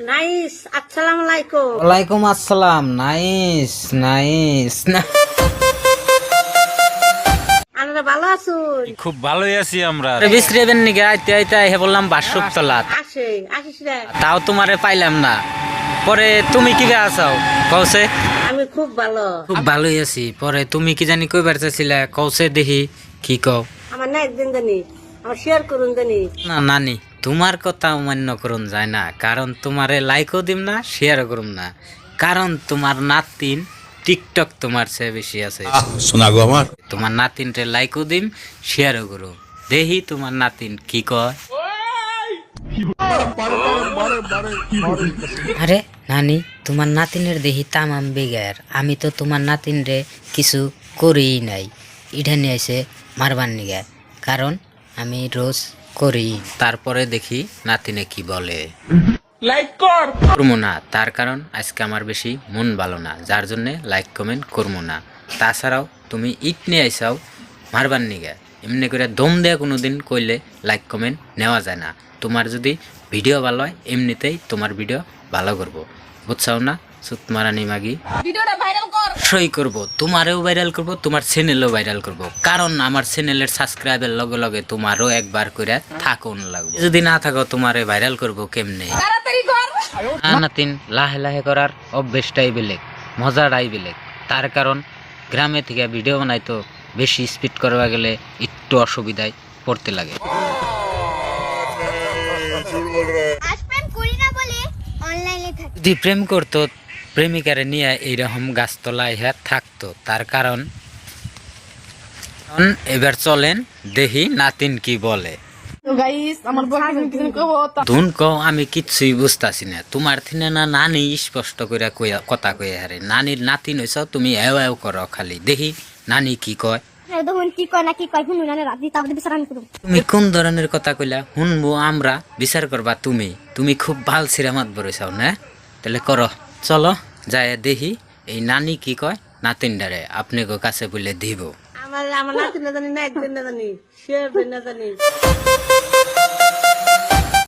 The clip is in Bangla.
নাইস আসসালামু আলাইকুম। ওয়ালাইকুম আসসালাম নাইস নাইস। আমরা ভালো আছুন খুব ভালোই আছি আমরা। বিশ্রেবেন আইতে আইতে আইহে বললাম বাসুক তলাত আসে আসিস রে। তাও তোমারে পাইলাম না। পরে তুমি কি গা আসাও কৌছে আমি খুব ভালো। খুব ভালোই আছি। পরে তুমি কি জানি কইবার চাইছিলে? কৌছে দেখি কি কও? আমার না একদিন জানি আমার শেয়ার করুন জানি। না নানি। তোমার কথা অমান্য করুন যায় না কারণ তোমারে লাইকও দিম না শেয়ারও করুম না। কারণ তোমার নাতিন টিকটক তোমার চেয়ে বেশি আছে। শোনা গো আমার। তোমার নাতিনরে লাইকও দিম শেয়ারও করো দেখি তোমার নাতিন কি কয়। আরে নানি তোমার নাতিনের দেহি তামাম বেগার। আমি তো তোমার নাতিনরে কিছু করিই নাই। ইটা নিয়ে এসে মারবার নিগে। কারণ আমি রোজ করি তারপরে দেখি নাতিনে কি বলে। লাইক করব না তার কারণ আজকে আমার বেশি মন ভালো না যার জন্য লাইক কমেন্ট করব না। তাছাড়াও তুমি ইট নিয়ে আইসাও মারবার নিগে। এমনি করে দম দেয়া কোনো দিন কইলে লাইক কমেন্ট নেওয়া যায় না। তোমার যদি ভিডিও ভালো হয় এমনিতেই তোমার ভিডিও ভালো করব। বুঝছাও না? সুত মারানি মাগি। করব তোমারও ভাইরাল করব তোমার চ্যানেলও ভাইরাল করব। কারণ আমার চ্যানেলের সাবস্ক্রাইবের লগে লগে তোমারও একবার করে থাকুন লাগবে। যদি না থাকো তোমারে ভাইরাল করব কেমনে? না নাতিন লাহে লাহে করার অভ্যেসটাই বেলেগ মজাটাই বেলেগ। তার কারণ গ্রামে থেকে ভিডিও বানাইতো বেশি স্পিড করবা গেলে একটু অসুবিধায় পড়তে লাগে। আজ প্রেম করি না বলে অনলাইনে থাকি। যদি প্রেম করতো প্রেমিকারে নিয়ে এইরকম গাছতলায় ইহা থাকতো। তার কারণ এবার চলেন দেখি নাতিন কি বলে। ধুন কও আমি কিচ্ছুই বুঝতাছি না। তোমার থিনে না নানি স্পষ্ট করে কথা কইয়া হারে। নানির নাতিন হইছ তুমি এও এও করো খালি। দেখি নানি কি কয়। কয় কয় করব তুমি কোন ধরনের কথা কইলা? শুনব আমরা বিচার করবা তুমি। তুমি খুব ভালো সিরামাত বরেছাও না? তাহলে করো। চলো যায় দেখি, এই নানি কি কয়? নাতিন ডারে আপনি কাছে বলে দিব। আমার আমার নাতি না জানি না একদিন না জানি সে না জানি